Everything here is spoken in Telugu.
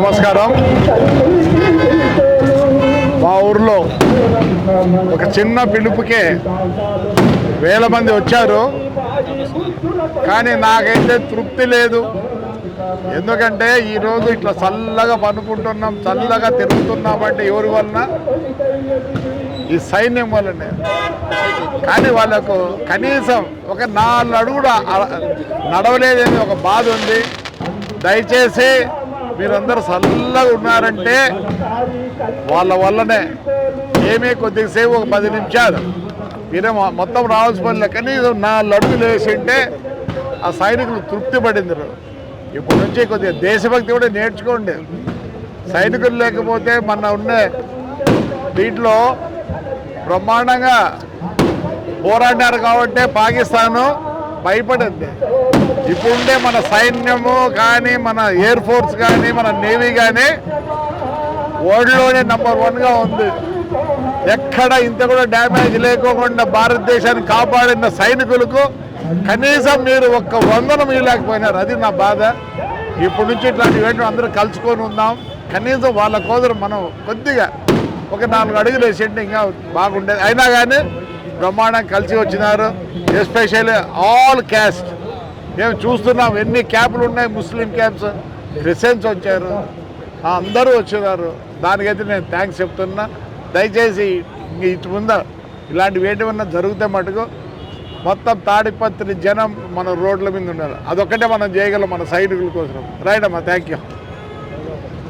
నమస్కారం. మా ఊర్లో ఒక చిన్న పిలుపుకే వేల మంది వచ్చారు. కానీ నాకైతే తృప్తి లేదు. ఎందుకంటే ఈరోజు ఇట్లా చల్లగా పనుకుంటున్నాం చల్లగా తిరుగుతున్నామంటే ఎవరి వలన? ఈ సైన్యం వల్లనే కానీ వాళ్ళకు కనీసం ఒక నాలుగు అడుగుడు నడవలేదని ఒక బాధ ఉంది. దయచేసి మీరందరూ చల్లగా ఉన్నారంటే వాళ్ళ వల్లనే. ఏమీ కొద్దిసేపు ఒక పది నిమిషాలు. మీరే మొత్తం రావాల్సిన పని లేదు. కనీసం నాలుగు అడుగులు వేసింటే ఆ సైనికులు తృప్తి పడింది ఇప్పటి నుంచి కొద్దిగా దేశభక్తి కూడా నేర్చుకోండి. సైనికులు లేకపోతే మన ఉన్న దీంట్లో బ్రహ్మాండంగా పోరాడారు కాబట్టి పాకిస్తాను భయపడింది ఇప్పుడుండే మన సైన్యము కానీ మన ఎయిర్ ఫోర్స్ కానీ మన నేవీ కానీ వరల్డ్లోనే నంబర్ వన్గా ఉంది. ఎక్కడ ఇంత కూడా డ్యామేజ్ లేకోకుండా భారతదేశాన్ని కాపాడిన సైనికులకు కనీసం మీరు ఒక్క వందనం ఇవ్వలేకపోయినారు. అది నా బాధ. ఇప్పటి నుంచి ఇట్లాంటి ఈవెంట్ అందరూ కలుసుకొని ఉందాం. కనీసం వాళ్ళ కోదరు మనం కొద్దిగా ఒక నాలుగు అడుగులు వేసింటే ఇంకా బాగుండేది. అయినా కానీ బ్రహ్మాండం కలిసి వచ్చినారు. ఎస్పెషల్లీ ఆల్ క్యాస్ట్ మేము చూస్తున్నాం ఎన్ని క్యాప్లు ఉన్నాయి ముస్లిం క్యాప్స్. క్రిస్టియన్స్ వచ్చారు. అందరూ వచ్చినారు. దానికైతే నేను థ్యాంక్స్ చెప్తున్నా. దయచేసి ఇటు ముందు ఇలాంటివి ఏంటివన్నా జరిగితే మటుకు మొత్తం తాడిపత్రి జనం మన రోడ్ల మీద ఉండాలి అదొక్కటే మనం చేయగలం మన సైనికుల కోసం. రైట్ అమ్మా? Thank you